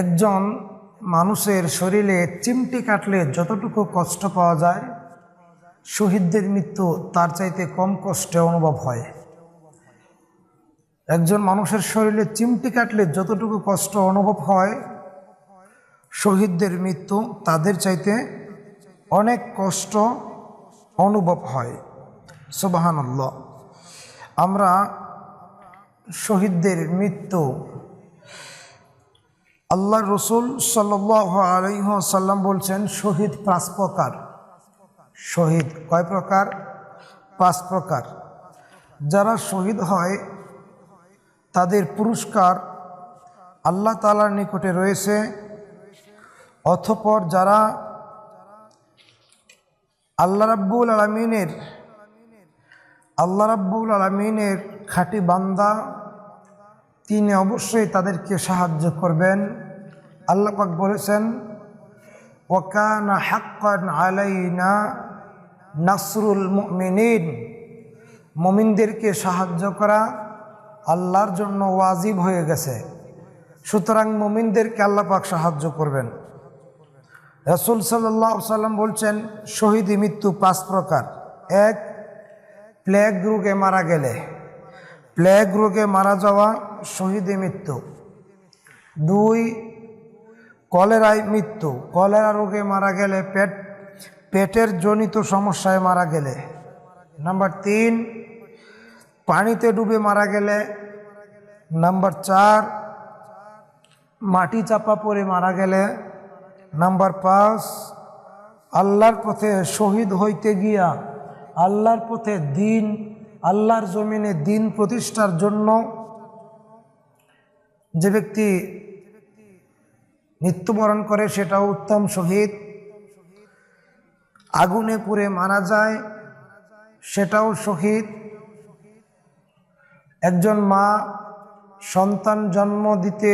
একজন মানুষের শরীরে চিমটি কাটলে যতটুকু কষ্ট পাওয়া যায়, শহীদদের মৃত্যু তার চাইতে কম কষ্টে অনুভব হয়। একজন মানুষের শরীরে চিমটি কাটলে যতটুকু কষ্ট অনুভব হয়, শহীদদের মৃত্যু তাদের চাইতে অনেক কষ্ট অনুভব হয়। সুবাহান আমরা শহীদদের মৃত্যু আল্লাহ রসুল সাল্লাম বলছেন, শহীদ পাঁচ প্রকার। শহীদ কয় প্রকার? পাঁচ প্রকার। যারা শহীদ হয়, তাদের পুরস্কার আল্লাহ তালার নিকটে রয়েছে। অথপর যারা আল্লাহ রাব্বুল আলমিনের, আল্লাহ রাব্বুল আলমিনের খাঁটি বান্দা, তিনি অবশ্যই তাদেরকে সাহায্য করবেন। আল্লাহ পাক বলেছেন, ওয়াকানা হাক্কান আলাইনা নাসরুল মুমিনিন। মমিনদেরকে সাহায্য করা আল্লাহর জন্য ওয়াজিব হয়ে গেছে। সুতরাং মমিনদেরকে আল্লাহ পাক সাহায্য করবেন। রসুল সাল্লাহ সাল্লাম বলছেন, শহীদি মৃত্যু পাঁচ প্রকার। এক, প্লেগ রোগে মারা গেলে। প্লেগ রোগে মারা যাওয়া, শহীদে মৃত্যু। দুই কলেরায় মৃত্যু। কলেরা রোগে মারা গেলে পেট, পেটের জনিত সমস্যায় মারা গেলে। নাম্বার তিন, পানিতে ডুবে মারা গেলে। নাম্বার চার, মাটি চাপা পড়ে মারা গেলে। নাম্বার পাঁচ, আল্লাহর পথে শহীদ হইতে গিয়া আল্লাহর পথে দিন, আল্লাহর জমিনে দিন প্রতিষ্ঠার জন্য যে ব্যক্তি মৃত্যুবরণ করে সেটাও উত্তম শহীদ। আগুনে পুড়ে মারা যায়, সেটাও শহীদ। একজন মা সন্তান জন্ম দিতে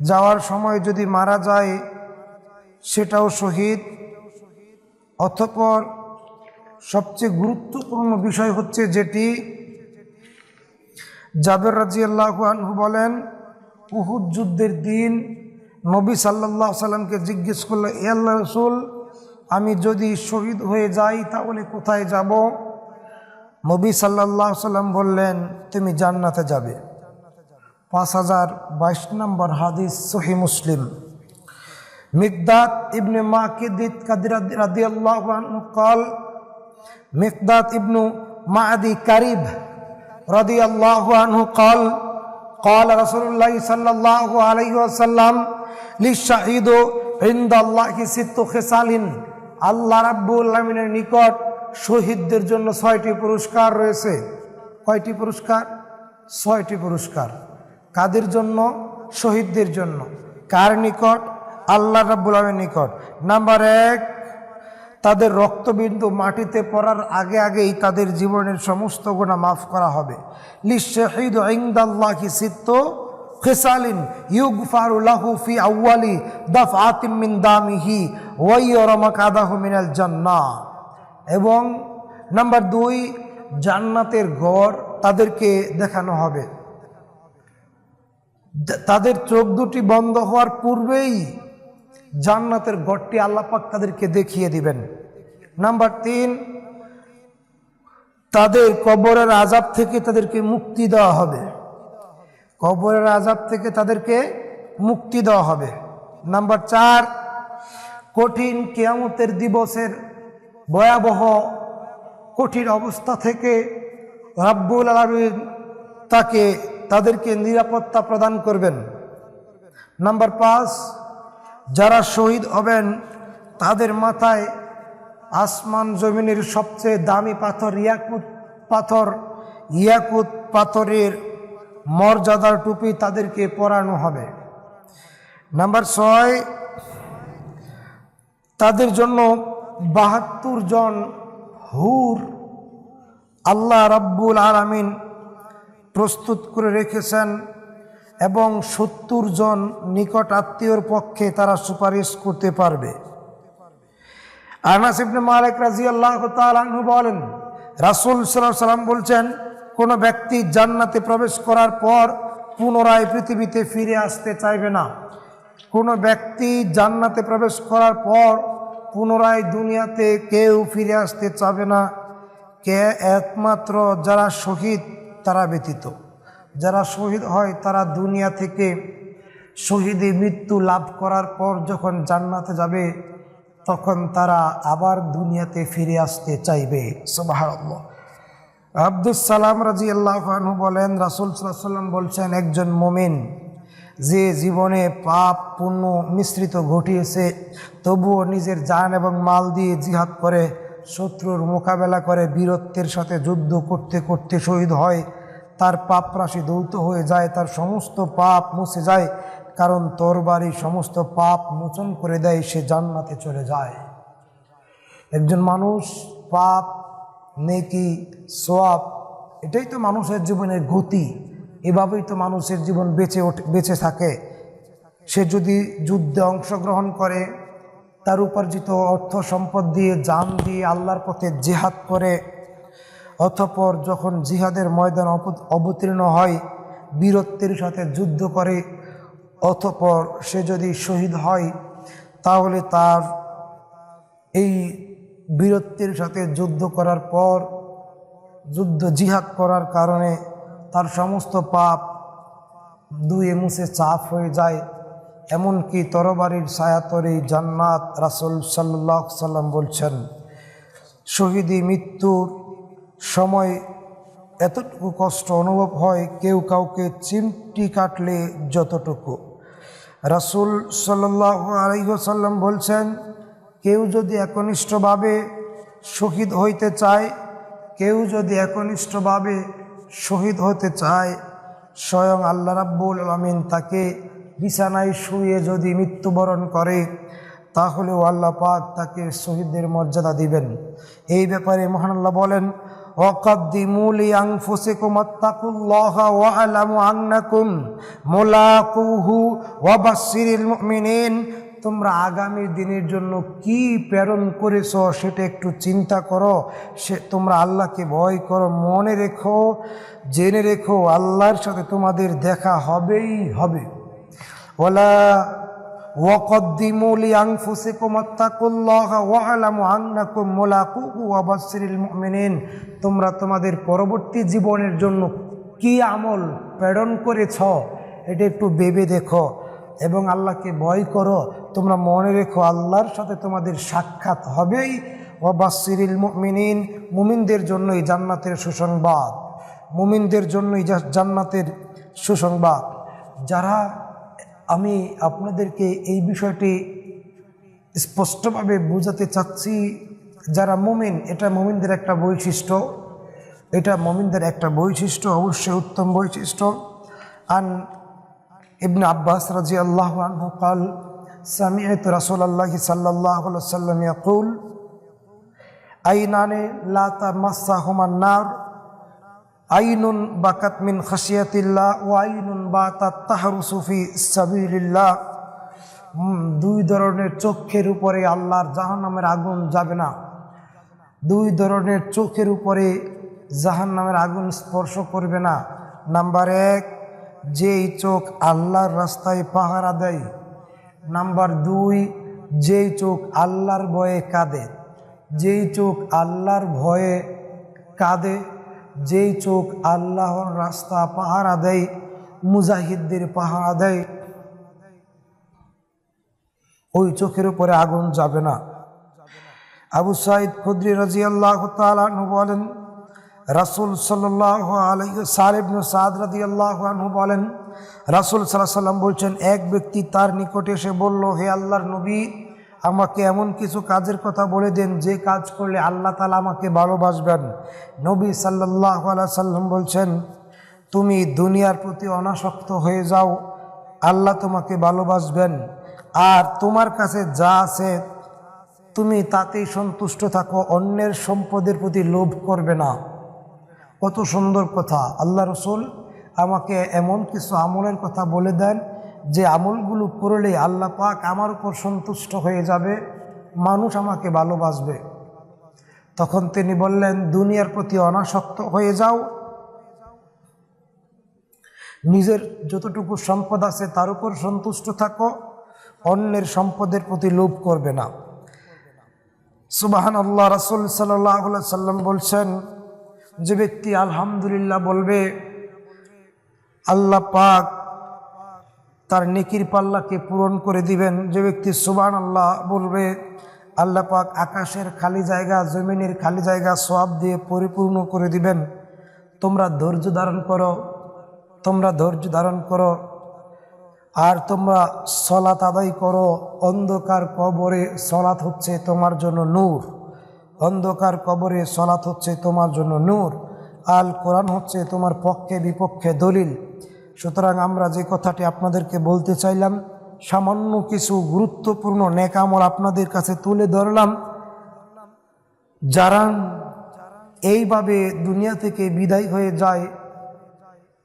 যাওয়ার সময় যদি মারা যায়, সেটাও শহীদ। অথপর সবচেয়ে গুরুত্বপূর্ণ বিষয় হচ্ছে যেটি জাবের রাজি আল্লাহ আনহু বলেন, উহুদ যুদ্ধের দিন নবী সাল্লাহ সাল্লামকে জিজ্ঞেস করল, এ আল্লাহ রসুল, আমি যদি শহীদ হয়ে যাই তাহলে কোথায় যাব? নবী সাল্লাহ সাল্লাম বললেন, তুমি জান্নাতে যাবে। পাঁচ হাজার বাইশ নম্বর হাদিস সহি মুসলিম। মিকদাত ইবনে মাকিদিত কাদিরাদি আল্লাহ কল মিকদাত ইবনু মাদি কারিব রাদি আল্লাহ কল কল রসুল্লাহ সাল্লাহ আলহ আসাল্লাম লিশাহিদ হিন্দাল্লাহি সিত্ত খেসালিন। আল্লাহ রাব্বুল আলমিনের নিকট শহীদদের জন্য ছয়টি পুরস্কার রয়েছে। কয়টি পুরস্কার? ছয়টি পুরস্কার। কাদের জন্য? শহীদদের জন্য। কার নিকট? আল্লাহ রাব্বুল আলমের নিকট। নাম্বার এক, তাদের রক্তবিন্দু মাটিতে পড়ার আগে আগেই তাদের জীবনের সমস্ত গোনা মাফ করা হবে। লিশাহিদ ইন্দাল্লাহি সিত্ত খেসালিন ইউগফারু লাহু ফি আউয়ালি দাফআতিম মিন দামিহি ওয়া ইয়ারমাক আদাহু মিনাল জান্নাহ। এবং নাম্বার দুই, জান্নাতের গড় তাদেরকে দেখানো হবে। তাদের চোখ দুটি বন্ধ হওয়ার পূর্বেই জান্নাতের গড়টি আল্লাপাক তাদেরকে দেখিয়ে দিবেন। নাম্বার তিন, তাদের কবরের আজাব থেকে তাদেরকে মুক্তি দেওয়া হবে। কবরের আজাব থেকে তাদেরকে মুক্তি দেওয়া হবে। নাম্বার চার, কঠিন কেয়ামতের দিবসের ভয়াবহ, কঠিন অবস্থা থেকে রাব্বুল আলমিন তাকে, তাদেরকে নিরাপত্তা প্রদান করবেন। নাম্বার পাঁচ, যারা শহীদ হবেন, তাদের মাথায় আসমান জমিনের সবচেয়ে দামি পাথর, ইয়াকুত পাথর, ইয়াকুত পাথরের মর্যাদার টুপি তাদেরকে পরানো হবে। নাম্বার ছয়, তাদের জন্য বাহাত্তর জন হুর আল্লাহ রাব্বুল আলামিন প্রস্তুত করে রেখেছেন এবং সত্তর জন নিকট আত্মীয়র পক্ষে তারা সুপারিশ করতে পারবে। আনাস মালিক রাদিয়াল্লাহু তাআলা আনহু বলেন, রাসূল সাল্লাম বলছেন কোন ব্যক্তি জান্নাতে প্রবেশ করার পর পুনরায় পৃথিবীতে ফিরে আসতে চাইবে না। কোনো ব্যক্তি জান্নাতে প্রবেশ করার পর পুনরায় দুনিয়াতে কেউ ফিরে আসতে চাবে না। কে একমাত্র যারা শহীদ, তারা ব্যতীত। যারা শহীদ হয়, তারা দুনিয়া থেকে শহীদে মৃত্যু লাভ করার পর যখন জান্নাতে যাবে, তখন তারা আবার দুনিয়াতে ফিরে আসতে চাইবে। সুবহানাল্লাহ। আব্দুস সালাম রাজি আল্লাহনু বলেন, রাসুল সাল্লাম বলছেন, একজন মোমিন যে জীবনে পাপ পুণ্য মিশ্রিত ঘটিয়েছে, তবুও নিজের জান এবং মাল দিয়ে জিহাদ করে, শত্রুর মোকাবেলা করে, বীরত্বের সাথে যুদ্ধ করতে করতে শহীদ হয়, তার পাপ রাশি দৌত হয়ে যায়, তার সমস্ত পাপ মুছে যায়, কারণ তোর বাড়ি সমস্ত পাপ মোচন করে দেয়, সে জান্নাতে চলে যায়। একজন মানুষ পাপ নেকি, সোয়াব, এটাই তো মানুষের জীবনের গতি। এভাবেই তো মানুষের জীবন বেঁচে ওঠে, বেঁচে থাকে। সে যদি যুদ্ধে অংশগ্রহণ করে, তার উপার্জিত অর্থ সম্পদ দিয়ে, জান দিয়ে আল্লাহর পথে জেহাদ করে অথপর যখন জিহাদের ময়দান অবতীর্ণ হয়, বীরত্বের সাথে যুদ্ধ করে, অতঃপর সে যদি শহীদ হয়, তাহলে তার এই বীরত্বের সাথে যুদ্ধ করার পর, যুদ্ধ জিহাদ করার কারণে তার সমস্ত পাপ দুয়ে মুছে চাপ হয়ে যায়। এমনকি তরবারির ছায়াতরে জান্নাত রাসুল সাল্লাহ সাল্লাম বলছেন, শহীদি মৃত্যুর সময় এতটুকু কষ্ট অনুভব হয়, কেউ কাউকে চিমটি কাটলে যতটুকু। রাসুল সাল্লাহ আলাইসাল্লাম বলছেন কেউ যদি একনিষ্ঠভাবে শহীদ হইতে চায়, কেউ যদি একনিষ্ঠভাবে শহীদ হতে চায়, স্বয়ং আল্লাহ রাব্বুল আলমিন তাকে বিছানায় শুয়ে যদি মৃত্যুবরণ করে তাহলে আল্লাহ পাক তাকে শহীদদের মর্যাদা দিবেন। এই ব্যাপারে মহানাল্লাহ বলেন অকাদ্দিমুলি ওয়া ওয়া তোমরা আগামী দিনের জন্য কি প্রেরণ করেছ সেটা একটু চিন্তা করো। সে তোমরা আল্লাহকে ভয় করো, মনে রেখো, জেনে রেখো, আল্লাহর সাথে তোমাদের দেখা হবেই হবে। ওলা ওয়াকদ্দিমুলি আংফুসে কুমাত্তাকুল্লাহ মেনেন তোমরা তোমাদের পরবর্তী জীবনের জন্য কি আমল প্রেরণ করেছ, এটা একটু ভেবে দেখো এবং আল্লাহকে ভয় করো। তোমরা মনে রেখো আল্লাহর সাথে তোমাদের সাক্ষাৎ হবেই। ওবাসিরিল মুমিনিন, মুমিনদের জন্যই জান্নাতের সুসংবাদ। মুমিনদের জন্যই জান্নাতের সুসংবাদ। যারা আমি আপনাদেরকে এই বিষয়টি স্পষ্টভাবে বোঝাতে চাচ্ছি, যারা মুমিন, এটা মুমিনদের একটা বৈশিষ্ট্য। এটা মুমিনদের একটা বৈশিষ্ট্য, অবশ্যই উত্তম বৈশিষ্ট্য। আন ইবনে আব্বাস রাজি আল্লাহ আনহকাল সামিয়ত রসোল্লাহি সাল্লাহ সাল্লাম আইনানে লাতা মাসা হুমান নার আইনুন বাকাত মিন খাসিয়াতিল্লাহ ও আইনুন তাহারু সুফি সাবিল্লাহ দুই ধরনের চোখের উপরে আল্লাহর জাহান্নামের আগুন যাবে না। দুই ধরনের চোখের উপরে জাহান্নামের আগুন স্পর্শ করবে না। নাম্বার এক, যেই চোখ আল্লাহর রাস্তায় পাহারা দেয় নাম্বার দুই, যেই চোখ আল্লাহর ভয়ে কাঁদে, যেই চোখ আল্লাহর ভয়ে কাঁদে, যেই চোখ আল্লাহর রাস্তা পাহারা দেয়, মুজাহিদদের পাহারা দেয়, ওই চোখের উপরে আগুন যাবে না। আবু সাইদ খুদ্রি রাজি আল্লাহ তালু বলেন রাসুল সাল্লাহ আলাই সাহেবনু সাদ রাজি আল্লাহ আনহু বলেন, রাসুল সাল্লাহ সাল্লাম বলছেন, এক ব্যক্তি তার নিকটে এসে বলল, হে আল্লাহর নবী, আমাকে এমন কিছু কাজের কথা বলে দেন, যে কাজ করলে আল্লাহ তালা আমাকে ভালোবাসবেন। নবী সাল্লাহ সাল্লাম বলছেন, তুমি দুনিয়ার প্রতি অনাসক্ত হয়ে যাও, আল্লাহ তোমাকে ভালোবাসবেন। আর তোমার কাছে যা আছে, তুমি তাতেই সন্তুষ্ট থাকো, অন্যের সম্পদের প্রতি লোভ করবে না। কত সুন্দর কথা। আল্লাহ রসুল আমাকে এমন কিছু আমলের কথা বলে দেন যে আমলগুলো করলে আল্লাহ পাক আমার উপর সন্তুষ্ট হয়ে যাবে, মানুষ আমাকে ভালোবাসবে। তখন তিনি বললেন, দুনিয়ার প্রতি অনাসক্ত হয়ে যাও। নিজের যতটুকু সম্পদ আছে তার উপর সন্তুষ্ট থাকো, অন্যের সম্পদের প্রতি লোভ করবে না। সুবাহান আল্লাহ রাসুল সাল্লাহ সাল্লাম বলছেন যে ব্যক্তি আলহামদুলিল্লাহ বলবে, আল্লাহ পাক তার নেকির পাল্লাকে পূরণ করে দিবেন। যে ব্যক্তি সুবান আল্লাহ বলবে, আল্লাহ পাক আকাশের খালি জায়গা, জমিনের খালি জায়গা সব দিয়ে পরিপূর্ণ করে দিবেন। তোমরা ধৈর্য ধারণ করো, তোমরা ধৈর্য ধারণ করো, আর তোমরা সলাত আদায় করো। অন্ধকার কবরে সলাত হচ্ছে তোমার জন্য নূর। অন্ধকার কবরে সলাত হচ্ছে তোমার জন্য নূর, আল কোরআন হচ্ছে তোমার পক্ষে বিপক্ষে দলিল। সুতরাং আমরা যে কথাটি আপনাদেরকে বলতে চাইলাম, সামান্য কিছু গুরুত্বপূর্ণ নেকামল আপনাদের কাছে তুলে ধরলাম। যারা এইভাবে দুনিয়া থেকে বিদায় হয়ে যায়,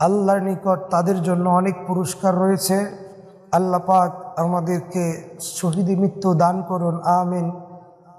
আল্লাহর নিকট তাদের জন্য অনেক পুরস্কার রয়েছে। আল্লাহ পাক আমাদেরকে শহীদি মৃত্যু দান করুন, আমিন।